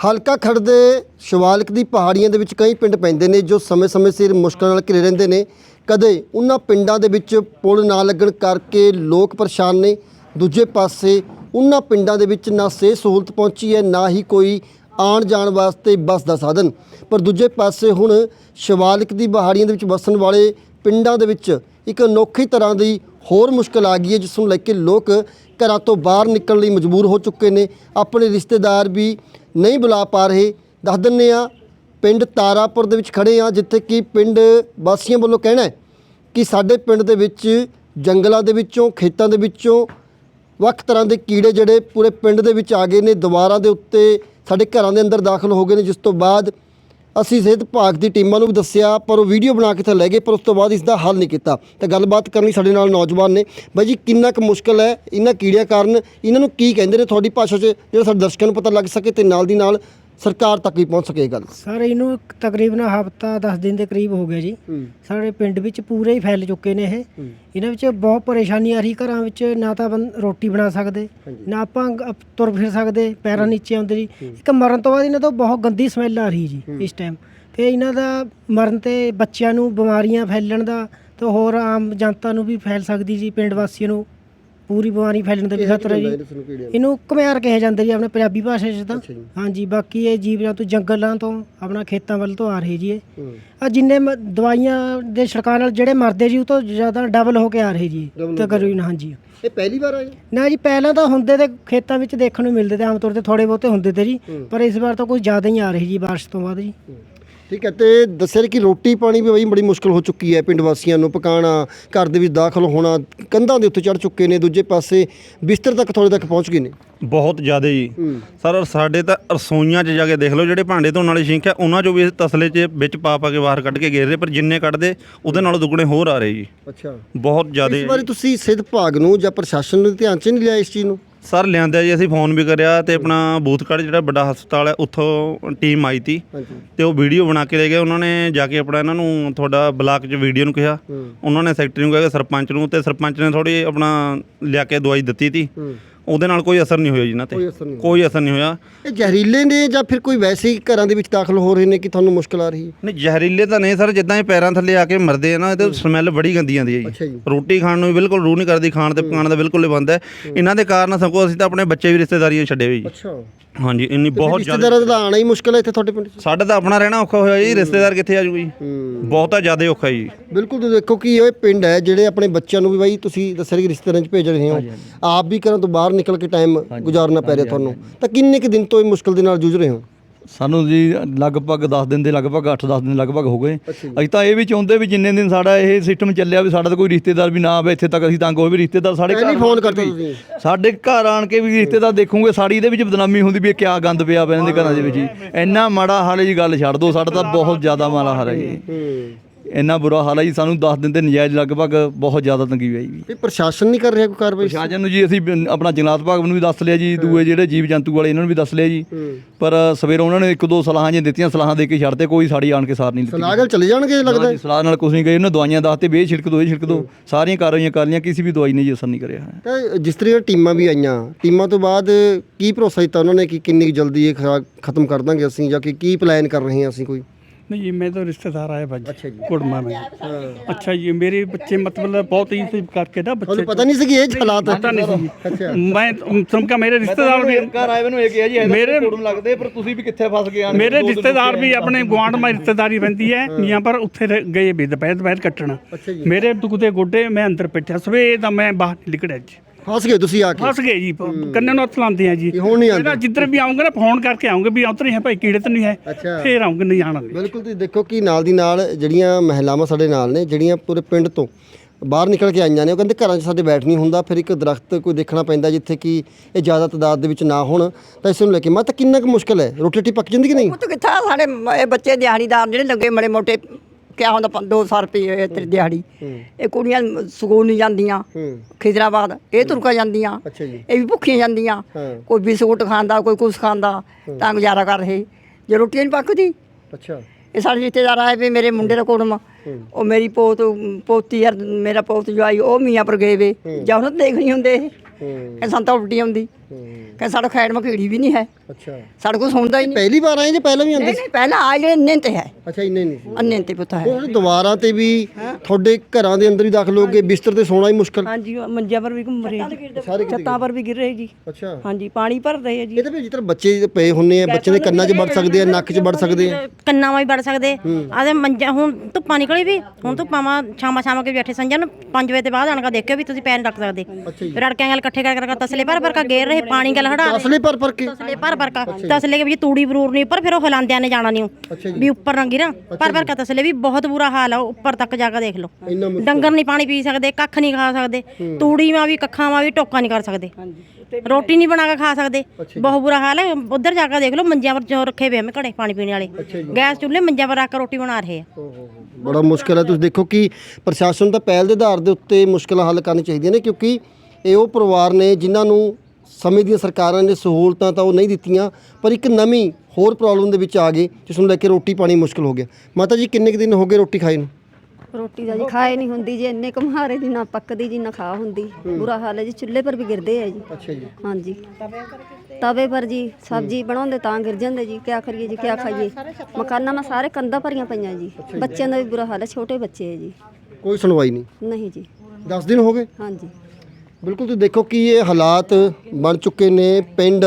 ਹਲਕਾ ਖੜ ਦੇ ਸ਼ਿਵਾਲਿਕ ਦੀ ਪਹਾੜੀਆਂ ਦੇ ਵਿੱਚ ਕਈ ਪਿੰਡ ਪੈਂਦੇ ਨੇ ਜੋ ਸਮੇਂ-ਸਮੇਂ ਸਿਰ ਮੁਸ਼ਕਲਾਂ ਨਾਲ ਘਿਰੇ ਰਹਿੰਦੇ ਨੇ। ਕਦੇ ਉਹਨਾਂ ਪਿੰਡਾਂ ਦੇ ਵਿੱਚ ਪੁਲ ਨਾ ਲੱਗਣ ਕਰਕੇ ਲੋਕ ਪਰੇਸ਼ਾਨ ਨੇ। ਦੂਜੇ ਪਾਸੇ ਉਹਨਾਂ ਪਿੰਡਾਂ ਦੇ ਵਿੱਚ ਨਾ ਸਿਹਤ ਸਹੂਲਤ ਪਹੁੰਚੀ ਹੈ, ਨਾ ਹੀ ਕੋਈ ਆਉਣ ਜਾਣ ਵਾਸਤੇ ਬੱਸ ਦਾ ਸਾਧਨ। ਪਰ ਦੂਜੇ ਪਾਸੇ ਹੁਣ ਸ਼ਿਵਾਲਿਕ ਦੀ ਪਹਾੜੀਆਂ ਦੇ ਵਿੱਚ ਵਸਣ ਵਾਲੇ ਪਿੰਡਾਂ ਦੇ ਵਿੱਚ ਇੱਕ ਅਨੋਖੀ ਤਰ੍ਹਾਂ ਦੀ ਹੋਰ ਮੁਸ਼ਕਲ ਆ ਗਈ ਹੈ, ਜਿਸ ਨੂੰ ਲੈ ਕੇ ਲੋਕ ਘਰਾਂ ਤੋਂ ਬਾਹਰ ਨਿਕਲਣ ਲਈ ਮਜਬੂਰ ਹੋ ਚੁੱਕੇ ਨੇ। ਆਪਣੇ ਰਿਸ਼ਤੇਦਾਰ ਵੀ ਨਹੀਂ ਬੁਲਾ ਪਾ ਰਹੇ। ਦੱਸ ਦਿੰਨੇ ਆ ਪਿੰਡ ਤਾਰਾਪੁਰ ਦੇ ਵਿੱਚ ਖੜੇ ਆ ਜਿੱਥੇ ਕਿ ਪਿੰਡ ਵਾਸੀਆਂ ਵੱਲੋਂ ਕਹਿਣਾ ਹੈ ਕਿ ਸਾਡੇ ਪਿੰਡ ਦੇ ਵਿੱਚ, ਜੰਗਲਾਂ ਦੇ ਵਿੱਚੋਂ, ਖੇਤਾਂ ਦੇ ਵਿੱਚੋਂ ਵੱਖ ਤਰ੍ਹਾਂ ਦੇ ਕੀੜੇ ਜਿਹੜੇ ਪੂਰੇ ਪਿੰਡ ਦੇ ਵਿੱਚ ਆ ਗਏ ਨੇ, ਦੀਵਾਰਾਂ ਦੇ ਉੱਤੇ ਸਾਡੇ ਘਰਾਂ ਦੇ ਅੰਦਰ ਦਾਖਲ ਹੋ ਗਏ ਨੇ, ਜਿਸ ਤੋਂ ਬਾਅਦ ਅਸੀਂ ਸਿਹਤ ਵਿਭਾਗ ਦੀ ਟੀਮਾਂ ਨੂੰ ਵੀ ਦੱਸਿਆ, ਪਰ ਉਹ ਵੀਡੀਓ ਬਣਾ ਕੇ ਤਾਂ ਲੈ ਗਏ, ਪਰ ਉਸ ਤੋਂ ਬਾਅਦ ਇਸ ਦਾ ਹੱਲ ਨਹੀਂ ਕੀਤਾ। ਤਾਂ ਗੱਲਬਾਤ ਕਰਨ ਲਈ ਸਾਡੇ ਨਾਲ ਨੌਜਵਾਨ ਨੇ। ਬਾਈ ਜੀ, ਕਿੰਨਾ ਕੁ ਮੁਸ਼ਕਲ ਹੈ? ਇਹਨਾਂ ਕੀੜਿਆਂ ਕਾਰਨ ਇਹਨਾਂ ਨੂੰ ਕੀ ਕਹਿੰਦੇ ਨੇ ਤੁਹਾਡੀ ਭਾਸ਼ਾ 'ਚ, ਜਿਹੜਾ ਸਾਡੇ ਦਰਸ਼ਕਾਂ ਨੂੰ ਪਤਾ ਲੱਗ ਸਕੇ ਤੇ ਨਾਲ ਦੀ ਨਾਲ ਸਰਕਾਰ ਤੱਕ ਵੀ ਪਹੁੰਚ ਸਕੇ ਇਹ ਗੱਲ? ਸਰ ਇਹਨੂੰ ਤਕਰੀਬਨ ਹਫਤਾ 10 ਦਿਨ ਦੇ ਕਰੀਬ ਹੋ ਗਿਆ ਜੀ। ਸਾਡੇ ਪਿੰਡ ਵਿੱਚ ਪੂਰੇ ਹੀ ਫੈਲ ਚੁੱਕੇ ਨੇ ਇਹ। ਇਹਨਾਂ ਵਿੱਚ ਬਹੁਤ ਪਰੇਸ਼ਾਨੀ ਆ ਰਹੀ ਘਰਾਂ ਵਿੱਚ ਨਾ ਤਾਂ ਬੰ- ਰੋਟੀ ਬਣਾ ਸਕਦੇ ਨਾ ਆਪਾਂ ਗ- ਤੁਰ ਫਿਰ ਸਕਦੇ ਪੈਰਾਂ ਨੀਚੇ ਆਉਂਦੇ ਜੀ। ਇੱਕ ਮਰਨ ਤੋਂ ਬਾਅਦ ਇਹਨਾਂ ਤੋਂ ਬਹੁਤ ਗੰਦੀ ਸਮੈਲ ਆ ਰਹੀ ਜੀ ਇਸ ਟਾਈਮ ਫਿਰ ਇਹਨਾਂ ਦਾ ਮਰਨ ਤੇ ਬੱਚਿਆਂ ਨੂੰ ਬਿਮਾਰੀਆਂ ਫੈਲਣ ਦਾ ਤੇ ਹੋਰ ਆਮ ਜਨਤਾ ਨੂੰ ਵੀ ਫੈਲ ਸਕਦੀ ਜੀ ਪਿੰਡ ਵਾਸੀਆਂ ਨੂੰ। ਪੂਰੀ ਬਿਮਾਰੀ ਫੈਲਣ ਦਾ ਵੀ ਖਤਰਾ ਜੀ। ਇਹਨੂੰ ਘੁਮਿਆਰ ਕਿਹਾ ਜਾਂਦਾ ਜੀ ਆਪਣੇ ਪੰਜਾਬੀ ਭਾਸ਼ਾ 'ਚ ਤਾਂ। ਹਾਂਜੀ ਬਾਕੀ ਇਹ ਜੀਵ ਤੋਂ ਜੰਗਲਾਂ ਤੋਂ ਆਪਣਾ ਖੇਤਾਂ ਵੱਲ ਤੋਂ ਆ ਰਹੇ ਜੀ ਇਹ। ਆ ਜਿੰਨੇ ਦਵਾਈਆਂ ਦੇ ਛਿੜਕਾਅ ਨਾਲ ਜਿਹੜੇ ਮਰਦੇ ਜੀ ਉਹ ਤੋਂ ਜ਼ਿਆਦਾ ਡਬਲ ਹੋ ਕੇ ਆ ਰਹੇ ਜੀ। ਤਕਰੀਬਨ ਹਾਂਜੀ। ਇਹ ਪਹਿਲੀ ਵਾਰ ਆਇਆ ਨਾ ਜੀ ਪਹਿਲਾਂ ਤਾਂ ਹੁੰਦੇ ਤੇ ਖੇਤਾਂ ਵਿੱਚ ਦੇਖਣ ਨੂੰ ਮਿਲਦੇ ਤੇ ਆਮ ਤੌਰ ਤੇ ਥੋੜੇ ਬਹੁਤੇ ਹੁੰਦੇ ਤੇ ਜੀ ਪਰ ਇਸ ਵਾਰ ਤਾਂ ਕੁਝ ਜ਼ਿਆਦਾ ਹੀ ਆ ਰਹੀ ਜੀ ਬਾਰਿਸ਼ ਤੋਂ ਬਾਅਦ ਜੀ। ਠੀਕ ਹੈ ਤੇ ਦੱਸਿਆ ਕਿ ਰੋਟੀ ਪਾਣੀ ਵੀ ਬਈ ਬੜੀ ਮੁਸ਼ਕਲ ਹੋ ਚੁੱਕੀ ਹੈ ਪਿੰਡ ਵਾਸੀਆਂ ਨੂੰ ਪਕਾਣਾ ਘਰ ਦੇ ਵਿੱਚ ਦਾਖਲ ਹੋਣਾ ਕੰਧਾਂ ਦੇ ਉੱਤੇ ਚੜ ਚੁੱਕੇ ਨੇ ਦੂਜੇ ਪਾਸੇ ਬਿਸਤਰ ਤੱਕ ਥੋੜੇ ਤੱਕ ਪਹੁੰਚ ਗਏ ਨੇ? ਬਹੁਤ ਜ਼ਿਆਦਾ ਜੀ। ਸਰ ਸਾਡੇ ਤਾਂ ਰਸੋਈਆਂ 'ਚ ਜਾ ਕੇ ਦੇਖ ਲਓ ਜਿਹੜੇ ਭਾਂਡੇ ਧੋਣ ਵਾਲੀ ਸਿੰਕ ਹੈ ਉਹਨਾਂ 'ਚੋਂ ਵੀ ਤਸਲੇ 'ਚ ਵਿੱਚ ਪਾ ਪਾ ਕੇ ਬਾਹਰ ਕੱਢ ਕੇ ਗੇਰ ਰਹੇ ਪਰ ਜਿੰਨੇ ਕੱਢਦੇ ਉਹਦੇ ਨਾਲੋਂ ਦੁੱਗਣੇ ਹੋਰ ਆ ਰਹੇ ਜੀ। ਅੱਛਾ। ਬਹੁਤ ਜ਼ਿਆਦਾ ਇਸ ਬਾਰੇ ਤੁਸੀਂ ਸਿਹਤ ਵਿਭਾਗ ਨੂੰ ਜਾਂ ਪ੍ਰਸ਼ਾਸਨ ਨੂੰ ਧਿਆਨ 'ਚ ਨਹੀਂ ਲਿਆ ਇਸ ਚੀਜ਼ ਨੂੰ? ਸਰ ਲਿਆਂਦਾ ਜੀ ਅਸੀਂ ਫੋਨ ਵੀ ਕਰਿਆ ਤੇ ਆਪਣਾ ਬੂਥਗੜ੍ਹ ਜਿਹੜਾ ਵੱਡਾ ਹਸਪਤਾਲ ਹੈ ਉੱਥੋਂ ਟੀਮ ਆਈ ਤੀ। ਹਾਂਜੀ। ਤੇ ਉਹ ਵੀਡੀਓ ਬਣਾ ਕੇ ਲੈ ਗਏ। ਉਹਨਾਂ ਨੇ ਜਾ ਕੇ ਆਪਣਾ ਇਹਨਾਂ ਨੂੰ ਤੁਹਾਡਾ ਬਲਾਕ 'ਚ ਵੀਡੀਓ ਨੂੰ ਕਿਹਾ। ਉਹਨਾਂ ਨੇ ਸੈਕਟਰੀ ਨੂੰ ਕਿਹਾ ਸਰਪੰਚ ਨੂੰ ਤੇ ਸਰਪੰਚ ਨੇ ਥੋੜੀ ਆਪਣਾ ਲਿਆ ਕੇ ਦਵਾਈ ਦਿੱਤੀ ਤੀ। ਉਹਦੇ ਨਾਲ ਕੋਈ ਅਸਰ ਨਹੀਂ ਹੋਇਆ ਜੀ ਇਹਨਾਂ ਤੇ। ਕੋਈ ਅਸਰ ਨਹੀਂ ਕੋਈ ਅਸਰ ਨਹੀਂ ਹੋਇਆ। ਇਹ ਜ਼ਹਿਰੀਲੇ ਨੇ ਜਾਂ ਫਿਰ ਕੋਈ ਵੈਸੇ ਹੀ ਘਰਾਂ ਦੇ ਵਿੱਚ ਦਾਖਲ ਹੋ ਰਹੇ ਨੇ ਕਿ ਤੁਹਾਨੂੰ ਮੁਸ਼ਕਲ ਆ ਰਹੀ ਹੈ? ਨਹੀਂ ਜ਼ਹਿਰੀਲੇ ਤਾਂ ਨਹੀਂ ਸਰ ਜਿੱਦਾਂ ਇਹ ਪੈਰਾਂ ਥੱਲੇ ਆ ਕੇ ਮਰਦੇ ਆ ਨਾ ਇਹਦੇ ਸਮੈਲ ਬੜੀ ਗੰਦੀ ਆਉਂਦੀ ਹੈ ਅੱਛਾ ਜੀ। ਰੋਟੀ ਖਾਣ ਨੂੰ ਵੀ ਬਿਲਕੁਲ ਰੂਹ ਨਹੀਂ ਕਰਦੀ ਖਾਣ ਤੇ ਪਕਾਉਣ ਦਾ ਬਿਲਕੁਲ ਹੀ ਬੰਦ ਹੈ। ਇਹਨਾਂ ਦੇ ਕਾਰਨ ਸਗੋਂ ਅਸੀਂ ਤਾਂ ਆਪਣੇ ਬੱਚੇ ਵੀ ਰਿਸ਼ਤੇਦਾਰੀਆਂ 'ਚ ਛੱਡੇ ਹੋਏ ਜੀ। ਅੱਛਾ। ਹਾਂਜੀ ਇੰਨੀ ਬਹੁਤ ਜ਼ਿਆਦਾ ਰਿਸ਼ਤੇਦਾਰਾਂ ਦਾ ਆਣਾ ਹੀ ਮੁਸ਼ਕਲ ਹੈ ਇੱਥੇ ਤੁਹਾਡੇ ਪਿੰਡ 'ਚ? ਸਾਡਾ ਤਾਂ ਆਪਣਾ ਰਹਿਣਾ ਔਖਾ ਹੋਇਆ ਜੀ ਰਿਸ਼ਤੇਦਾਰ ਕਿੱਥੇ ਆ ਜੂ ਜੀ ਹੂੰ। ਬਹੁਤਾ ਜ਼ਿਆਦਾ ਔਖਾ ਜੀ। ਬਿਲਕੁਲ ਤੁਸੀਂ ਦੇਖੋ ਕਿ ਇਹ ਪਿੰਡ ਹੈ ਜਿਹੜੇ ਆਪਣੇ ਬੱਚਿਆਂ ਨੂੰ ਵੀ ਬਾਈ ਤੁਸੀਂ ਦੱਸਿਆ ਕਿ ਰਿਸ਼ਤੇਦਾਰਾਂ 'ਚ ਭੇਜ ਰਹੇ ਹੋ। ਆਪ ਵੀ ਘਰਾਂ ਤੋਂ ਬਾਹਰ ਨਿਕਲ ਕੇ ਟਾਈਮ ਗੁਜ਼ਾਰਨਾ ਪੈ ਰਿਹਾ ਤੁਹਾਨੂੰ? ਤਾਂ ਕਿੰਨੇ ਕੁ ਦਿਨ ਤੋਂ ਇਹ ਮੁਸ਼ਕਲ ਦੇ ਨਾਲ ਜੂਝ ਰਹੇ ਹੋ? ਸਾਨੂੰ ਜੀ ਲਗਭਗ 10 ਦਿਨ ਦੇ ਲਗਭਗ 8-10 ਦਿਨ ਲਗਭਗ ਹੋ ਗਏ। ਅਸੀਂ ਤਾਂ ਇਹ ਵੀ ਚਾਹੁੰਦੇ ਵੀ ਜਿੰਨੇ ਦਿਨ ਸਾਡਾ ਇਹ ਸਿਸਟਮ ਚੱਲਿਆ ਵੀ ਸਾਡਾ ਤਾਂ ਕੋਈ ਰਿਸ਼ਤੇਦਾਰ ਵੀ ਨਾ ਆਵੇ ਇੱਥੇ ਤੱਕ ਅਸੀਂ ਤੰਗ ਹੋਏ ਵੀ ਰਿਸ਼ਤੇਦਾਰ ਸਾਡੇ ਘਰ ਫੋਨ ਆਣ ਕੇ ਕਰਤਾ ਵੀ- ਤੁਸੀਂ। ਸਾਡੇ ਘਰ ਆਣ ਕੇ ਵੀ ਰਿਸ਼ਤੇਦਾਰ ਦੇਖੂਗੇ ਸਾਡੀ ਇਹਦੇ ਵਿੱਚ ਬਦਨਾਮੀ ਹੁੰਦੀ ਵੀ ਇਹ ਕਿਆ ਗੰਦ ਪਿਆ ਪਿਆ ਇਹਨਾਂ ਦੇ ਘਰਾਂ ਦੇ ਵਿੱਚ ਜੀ। ਇੰਨਾ ਮਾੜਾ ਹਾਲ ਜੀ ਗੱਲ ਛੱਡ ਦਿਓ ਸਾਡਾ ਤਾਂ ਬਹੁਤ ਜ਼ਿਆਦਾ ਮਾੜਾ ਹਾਲ ਹੈ ਜੀ। ਇੰਨਾ ਬੁਰਾ ਹਾਲ ਹੈ ਜੀ ਸਾਨੂੰ 10 ਦਿਨ ਤੇ ਨਜਾਇਜ਼ ਲਗਭਗ ਬਹੁਤ ਜ਼ਿਆਦਾ ਤੰਗੀ ਹੋਈ ਜੀ। ਇਹ ਪ੍ਰਸ਼ਾਸਨ ਨਹੀਂ ਕਰ ਰਿਹਾ ਕੋਈ ਕਾਰਵਾਈ? ਪ੍ਰਸ਼ਾਸਨ ਨੂੰ ਜੀ ਅਸੀਂ ਆਪਣਾ ਜੰਗਲਾਤ ਵਿਭਾਗ ਨੂੰ ਵੀ ਦੱਸ ਲਿਆ ਜੀ ਦੂਏ ਜਿਹੜੇ ਜੀਵ ਜੰਤੂ ਵਾਲੇ ਇਹਨਾਂ ਨੂੰ ਵੀ ਦੱਸ ਲਿਆ ਜੀ। ਪਰ ਸਵੇਰ ਉਹਨਾਂ ਨੇ ਇੱਕ ਦੋ ਸਲਾਹਾਂ ਜਿਹੀਆਂ ਦਿੱਤੀਆਂ ਸਲਾਹਾਂ ਦੇ ਕੇ ਛੱਡਤੇ ਕੋਈ ਸਾਡੀ ਆਣ ਕੇ ਸਾਰ ਨਹੀਂ ਲਿੱਤੀ ਸਲਾਹਗਲ ਚਲੇ ਜਾਣਗੇ ਲੱਗਦਾ ਜੀ, ਸਲਾਹ ਨਾਲ ਕੁਝ ਨਹੀਂ ਗਏ ਉਹਨਾਂ ਦਵਾਈਆਂ ਦੱਸਤੇ ਵੀ ਇਹ ਛਿੜਕ ਦੋ ਇਹ ਛਿੜਕ ਦੋ। ਸਾਰੀਆਂ ਕਾਰਵਾਈਆਂ ਕਰ ਲਈਆਂ ਕਿਸੇ ਵੀ ਦਵਾਈ ਨੇ ਜੀ ਅਸਰ ਨਹੀਂ ਕਰਿਆ। ਹੈ ਤਾਂ ਜਿਸ ਤਰ੍ਹਾਂ ਟੀਮਾਂ ਵੀ ਆਈਆਂ ਟੀਮਾਂ ਤੋਂ ਬਾਅਦ ਕੀ ਭਰੋਸਾ ਦਿੱਤਾ ਉਹਨਾਂ ਨੇ ਕਿ ਕਿੰਨੀ ਕੁ ਜਲਦੀ ਇਹ ਖਰਾ- ਖਤਮ ਕਰ ਦਾਂਗੇ ਅਸੀਂ ਜਾਂ ਕਿ ਕੀ ਪਲਾਨ ਕਰ ਰਹੇ ਹਾਂ ਅਸੀਂ ਕੋਈ? नहीं जी मैं तो रिश्तेदार आए भाजी अच्छा जी। कुड़मा में अच्छा जी मेरे बच्चे मतलब बहुत ही से करके ना बच्चे ਤੁਹਾਨੂੰ ਪਤਾ ਨਹੀਂ ਸੀ ਕਿ ਇਹ ਹਾਲਾਤ पता नहीं सी ਅੱਛਾ मैं तुमका मेरे रिश्तेदार भी ਘਰ ਆਏ ਮੈਨੂੰ ਇਹ ਕਿਹਾ ਜੀ ਮੇਰੇ- ਪ੍ਰੋਬਲਮ ਲੱਗਦੇ ਪਰ ਤੁਸੀਂ ਵੀ ਕਿੱਥੇ ਫਸ ਗਏ ਆਣ ਮੇਰੇ ਰਿਸ਼ਤੇਦਾਰ ਵੀ ਆਪਣੇ ਗੁਆਂਢ में रिश्तेदारी बनती है यहाँ पर उत्थे रह- गए भी दोपहर दोपहर कट्टन ਅੱਛਾ ਜੀ मेरे दुखते गोडे मैं अंदर बैठा सवेर दा मैं ਫਸ ਗਏ ਤੁਸੀਂ ਆ ਕੇ। ਫਸ ਗਏ ਜੀ ਕੰਨਾਂ ਨੂੰ ਹੱਥ ਲਾਉਂਦੇ ਆ ਜੀ। ਹੁਣ ਨਹੀਂ ਇਹਦਾ ਆਉਂਦੇ। ਜਿੱਧਰ ਵੀ ਆਉਂਗਾ ਨਾ ਫੋਨ ਕਰਕੇ ਆਉਂਗੇ ਵੀ ਉਧਰ ਹੀ ਹੈ ਭਾਈ ਕੀੜੇ ਤਾਂ ਨਹੀਂ ਹੈ। ਫੇਰ ਆਉਂਗੇ ਨਹੀਂ ਆਣਾ ਬਿਲਕੁਲ ਤੁਸੀਂ ਦੇਖੋ ਕਿ ਨਾਲ ਦੀ ਨਾਲ ਜਿਹੜੀਆਂ ਮਹਿਲਾਵਾਂ ਸਾਡੇ ਨਾਲ ਨੇ ਜਿਹੜੀਆਂ ਪੂਰੇ ਪਿੰਡ ਤੋਂ ਬਾਹਰ ਨਿਕਲ ਕੇ ਆਈਆਂ ਨੇ ਉਹ ਕਹਿੰਦੇ ਘਰਾਂ 'ਚ ਸਾਡੇ ਬੈਠ ਨਹੀਂ ਹੁੰਦਾ ਫਿਰ ਇੱਕ ਦਰਖਤ ਕੋਈ ਦੇਖਣਾ ਪੈਂਦਾ ਜਿੱਥੇ ਕਿ ਇਹ ਜ਼ਿਆਦਾ ਤਾਦਾਦ ਦੇ ਵਿੱਚ ਨਾ ਹੋਣ ਤਾਂ ਇਸ ਨੂੰ ਲੈ ਕੇ ਮੈਂ ਕਿੰਨਾ ਕੁ ਮੁਸ਼ਕਲ ਹੈ? ਰੋਟੀ ਟੀ ਪੱਕ ਜਾਂਦੀ ਕਿ ਨਹੀਂ? ਉਹ ਤਾਂ ਕਿੱਥਾ ਸਾਡੇ ਬੱਚੇ ਦਿਹਾੜੀਦਾਰ ਜਿਹੜੇ ਲੱਗੇ ਮੜੇ ਮੋਟੇ ਕਿਆ ਹੁੰਦਾ 200 ਰੁਪਏ ਤੇਰੀ ਦਿਹਾੜੀ। ਇਹ ਕੁੜੀਆਂ ਸਕੂਲ ਨਹੀਂ ਜਾਂਦੀਆਂ। ਹੂੰ। ਖਿਦਰਾਬਾਦ ਇਹ ਤੁਰਕਾ ਜਾਂਦੀਆਂ। ਇਹ ਵੀ ਭੁੱਖੀਆਂ ਜਾਂਦੀਆਂ। ਕੋਈ ਬਿਸਕੁਟ ਖਾਂਦਾ ਕੋਈ ਕੁਛ ਖਾਂਦਾ ਤਾਂ ਗੁਜ਼ਾਰਾ ਕਰ ਰਹੇ। ਜੇ ਰੋਟੀ ਨਹੀਂ ਪੱਕਦੀ। ਅੱਛਾ। ਇਹ ਸਾਡੇ ਰਿਸ਼ਤੇਦਾਰ ਆਏ ਵੀ ਮੇਰੇ ਮੁੰਡੇ ਦਾ ਕੁੜਮ ਉਹ ਮੇਰੀ ਪੋਤ ਪੋਤੀ ਯਾਰ ਮੇਰਾ ਪੋਤ ਜੋ ਆਈ ਉਹ ਮੀਆਂ ਪਰ ਗਏ ਵੇ। ਜਾਂ ਉਹਨਾਂ ਦੇਖ ਨਹੀਂ ਹੁੰਦੇ। ਇਹ ਕਿ ਸਾਨੂੰ ਤਾਂ ਉਲਟੀ ਆਉਂਦੀ। ਕਿ ਸਾਡਾ ਖੈੜ ਮਖੀੜੀ ਵੀ ਨਹੀਂ ਹੈ। ਅੱਛਾ। ਸਾਡੇ ਕੋਲ ਸੁਣਦਾ ਹੀ ਨਹੀਂ। ਪਹਿਲੀ ਵਾਰ ਆਏ ਜੇ ਪਹਿਲਾਂ ਵੀ ਆਉਂਦੇ ਨਹੀਂ ਨਹੀਂ ਪਹਿਲਾਂ ਆ ਜਿਹੜੇ ਇੰਨੇ ਤੇ ਹੈ। ਅੱਛਾ ਇੰਨੇ ਨਹੀਂ ਸੀ। ਅੰਨੇ ਤੇ ਪੁੱਤ ਹੈ। ਹੁਣ ਦੁਬਾਰਾ ਤੇ ਵੀ ਤੁਹਾਡੇ ਘਰਾਂ ਦੇ ਅੰਦਰ ਹੀ ਦਾਖਲ ਹੋ ਗਏ ਬਿਸਤਰ ਤੇ ਸੋਣਾ ਹੀ ਮੁਸ਼ਕਲ। ਹਾਂਜੀ ਮੰਜਿਆਂ ਪਰ ਵੀ ਘੁੰਮ ਰਹੇ ਛੱਤਾਂ ਪਰ ਵੀ ਗਿਰ ਰਹੇ ਜੀ। ਅੱਛਾ। ਹਾਂਜੀ ਪਾਣੀ ਭਰ ਰਹੇ ਆ ਜੀ। ਇਹ ਤਾਂ ਵੀ ਤਰ੍ਹਾਂ ਬੱਚੇ ਪਏ ਹੁੰਨੇ ਆ ਬੱਚੇ ਦੇ ਕੰਨਾਂ 'ਚ ਵੜ ਸਕਦੇ ਆ ਨੱਕ 'ਚ ਵੜ ਸਕਦੇ ਆ। ਕੰਨਾਂ ਵਾਂ ਵੀ ਵੜ ਸਕਦੇ। ਆਦੇ ਮੰਜਾ ਹੁਣ ਧੁੱਪਾਂ ਨਿਕਲੀ ਵੀ ਹੁਣ ਧੁੱਪਾਂ ਮਾ ਛਾਵਾਂ ਛਾਵਾਂ ਕੇ ਬੈਠੇ ਸੰਜਾ ਨੂੰ 5 ਵਜੇ ਤੇ ਬਾਅਦ ਆਣ ਕੇ ਦੇਖਿਓ ਵੀ ਤੁਸੀਂ ਪੈਰ ਰੱਖ ਸਕਦੇ। ਰੜਕਿਆਂ ਗੱਲ ਇਕੱਠੇ ਕਰ ਕਰ ਤਸਲੇ ਭਰ ਭਰ ਕੇ ਗੇਰ ਰਹੇ ਪਾਣੀ ਗੱਲ ਹੜਾ ਅਸਲੇ ਪਰ ਪਰ ਕੇ ਤਸਲੇ ਭਰ ਭਰ ਕੇ ਤਸਲੇ ਕੇ ਵੀ ਤੂੜੀ ਬਰੂਰ ਨਹੀਂ ਉੱਪਰ ਫਿਰ ਉਹ ਹਿਲਾਂਦਿਆਂ ਨੇ ਜਾਣਾ ਨਹੀਂ ਵੀ ਉੱਪਰ ਨਾ ਗਿਰਾਂ। ਭਰ ਭਰ ਕੇ ਤਸਲੇ ਵੀ ਬਹੁਤ ਬੁਰਾ ਹਾਲ ਆ ਉੱਪਰ ਤੱਕ ਜਾ ਕੇ ਦੇਖ ਲਓ। ਇੰਨਾ ਮੁਸ਼ਕਲ। ਡੰਗਰ ਨਹੀਂ ਪਾਣੀ ਪੀ ਸਕਦੇ ਕੱਖ ਨਹੀਂ ਖਾ ਸਕਦੇ ਤੂੜੀ ਮਾ ਵੀ ਕੱਖਾਂ ਮਾ ਵੀ ਟੋਕਾ ਨਹੀਂ ਕਰ ਸਕਦੇ। ਰੋਟੀ ਨਹੀਂ ਬਣਾ ਕੇ ਖਾ ਸਕਦੇ। ਬਹੁਤ ਬੁਰਾ ਹਾਲ ਹੈ ਉਧਰ ਜਾ ਕੇ ਦੇਖ ਲਓ ਮੰਜਿਆਂ ਪਰ ਜੋ ਰੱਖੇ ਹੋਏ ਆ ਘੜੇ ਪਾਣੀ ਪੀਣ ਵਾਲੇ। ਗੈਸ ਚੁੱਲ੍ਹੇ ਮੰਜਿਆਂ ਪਰ ਰੱਖ ਕੇ ਰੋਟੀ ਬਣਾ ਰਹੇ ਆ। ਬੜਾ ਮੁਸ਼ਕਲ ਹੈ ਤੁਸੀਂ ਦੇਖੋ ਕਿ ਪ੍ਰਸ਼ਾਸਨ ਤਾਂ ਪਹਿਲ ਦੇ ਆਧਾਰ ਦੇ ਉੱਤੇ ਮੁਸ਼ਕਲਾਂ ਹੱਲ ਕਰਨੀ ਚਾਹੀਦੀਆਂ ਨੇ ਕਿਉਂਕਿ ਇਹ ਉਹ ਪਰਿਵਾਰ ਨੇ ਜਿਨ੍ਹਾਂ ਨੂੰ ਸਮੇਂ ਦੀਆਂ ਸਰਕਾਰਾਂ ਨੇ ਸਹੂਲਤਾਂ ਤਾਂ ਉਹ ਨਹੀਂ ਦਿੱਤੀਆਂ ਪਰ ਇੱਕ ਨਵੀਂ ਹੋਰ ਪ੍ਰੋਬਲਮ ਦੇ ਵਿੱਚ ਆ ਗਏ ਜਿਸ ਨੂੰ ਲੈ ਕੇ ਰੋਟੀ ਪਾਣੀ ਮੁਸ਼ਕਲ ਹੋ ਗਿਆ। ਮਾਤਾ ਜੀ ਕਿੰਨੇ ਕੁ ਦਿਨ ਹੋ ਗਏ ਰੋਟੀ ਖਾਏ ਨੂੰ? ਰੋਟੀ ਦਾ ਜੀ ਖਾਏ ਨਹੀਂ ਹੁੰਦੀ ਜੀ ਇੰਨੇ ਕਮਹਾਰੇ ਦੀ ਨਾ ਪੱਕਦੀ ਜੀ ਨਾ ਖਾ ਹੁੰਦੀ। ਬੁਰਾ ਹਾਲ ਹੈ ਜੀ ਚੁੱਲ੍ਹੇ ਪਰ ਵੀ ਗਿਰਦੇ ਆ ਜੀ। ਅੱਛਾ ਜੀ। ਹਾਂਜੀ। ਤਵੇ ਪਰ ਜੀ ਸਬਜ਼ੀ ਬਣਾਉਂਦੇ ਤਾਂ ਗਿਰ ਜਾਂਦੇ ਜੀ ਕਿਆ ਕਰੀਏ ਜੀ ਕਿਆ ਖਾਈਏ। ਮਕਾਨਾਂ ਮਾ ਸਾਰੇ ਕੰਧਾਂ ਭਰੀਆਂ ਪਈਆਂ ਜੀ। ਬੱਚਿਆਂ ਦਾ ਵੀ ਬੁਰਾ ਹਾਲ ਹੈ ਛੋਟੇ ਬੱਚੇ ਹੈ ਜੀ। ਕੋਈ ਸੁਣਵਾਈ ਨਹੀਂ? ਨਹੀਂ ਜੀ। 10 ਦਿਨ ਹੋ ਗਏ? ਹਾਂਜੀ। ਬਿਲਕੁਲ ਤੁਸੀਂ ਦੇਖੋ ਕਿ ਇਹ ਹਾਲਾਤ ਬਣ ਚੁੱਕੇ ਨੇ ਪਿੰਡ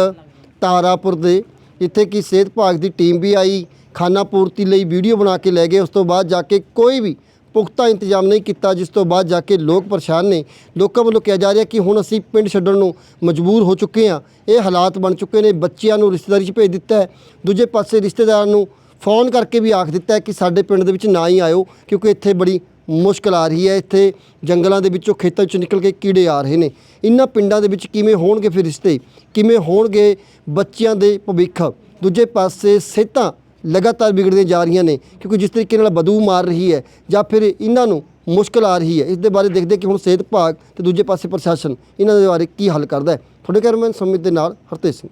ਤਾਰਾਪੁਰ ਦੇ। ਜਿੱਥੇ ਕਿ ਸਿਹਤ ਵਿਭਾਗ ਦੀ ਟੀਮ ਵੀ ਆਈ ਖਾਣਾ ਪੂਰਤੀ ਲਈ ਵੀਡੀਓ ਬਣਾ ਕੇ ਲੈ ਗਏ। ਉਸ ਤੋਂ ਬਾਅਦ ਜਾ ਕੇ ਕੋਈ ਵੀ ਪੁਖਤਾ ਇੰਤਜ਼ਾਮ ਨਹੀਂ ਕੀਤਾ, ਜਿਸ ਤੋਂ ਬਾਅਦ ਜਾ ਕੇ ਲੋਕ ਪਰੇਸ਼ਾਨ ਨੇ। ਲੋਕਾਂ ਵੱਲੋਂ ਕਿਹਾ ਜਾ ਰਿਹਾ ਕਿ ਹੁਣ ਅਸੀਂ ਪਿੰਡ ਛੱਡਣ ਨੂੰ ਮਜਬੂਰ ਹੋ ਚੁੱਕੇ ਹਾਂ। ਇਹ ਹਾਲਾਤ ਬਣ ਚੁੱਕੇ ਨੇ। ਬੱਚਿਆਂ ਨੂੰ ਰਿਸ਼ਤੇਦਾਰੀ 'ਚ ਭੇਜ ਦਿੱਤਾ ਹੈ। ਦੂਜੇ ਪਾਸੇ ਰਿਸ਼ਤੇਦਾਰਾਂ ਨੂੰ ਫੋਨ ਕਰਕੇ ਵੀ ਆਖ ਦਿੱਤਾ ਹੈ ਕਿ ਸਾਡੇ ਪਿੰਡ ਦੇ ਵਿੱਚ ਨਾ ਹੀ ਆਇਓ, ਕਿਉਂਕਿ ਇੱਥੇ ਬੜੀ ਮੁਸ਼ਕਲ ਆ ਰਹੀ ਹੈ। ਇੱਥੇ ਜੰਗਲਾਂ ਦੇ ਵਿੱਚੋਂ ਖੇਤਾਂ 'ਚੋਂ ਨਿਕਲ ਕੇ ਕੀੜੇ ਆ ਰਹੇ ਨੇ। ਇਹਨਾਂ ਪਿੰਡਾਂ ਦੇ ਵਿੱਚ ਕਿਵੇਂ ਹੋਣਗੇ ਫਿਰ ਰਿਸ਼ਤੇ? ਕਿਵੇਂ ਹੋਣਗੇ ਬੱਚਿਆਂ ਦੇ ਭਵਿੱਖ? ਦੂਜੇ ਪਾਸੇ ਸਿਹਤਾਂ ਲਗਾਤਾਰ ਵਿਗੜਦੀਆਂ ਜਾ ਰਹੀਆਂ ਨੇ, ਕਿਉਂਕਿ ਜਿਸ ਤਰੀਕੇ ਨਾਲ ਬਦੂ ਮਾਰ ਰਹੀ ਹੈ ਜਾਂ ਫਿਰ ਇਹਨਾਂ ਨੂੰ ਮੁਸ਼ਕਲ ਆ ਰਹੀ ਹੈ। ਇਸ ਦੇ ਬਾਰੇ ਦੇਖਦੇ ਕਿ ਹੁਣ ਸਿਹਤ ਵਿਭਾਗ ਤੇ ਦੂਜੇ ਪਾਸੇ ਪ੍ਰਸ਼ਾਸਨ ਇਹਨਾਂ ਦੇ ਬਾਰੇ ਕੀ ਹੱਲ ਕਰਦਾ ਹੈ। ਤੁਹਾਡੇ ਕੈਮਰਾਮੈਨ ਸਮਿਤ ਦੇ ਨਾਲ ਹਰਤੇਜ ਸਿੰਘ।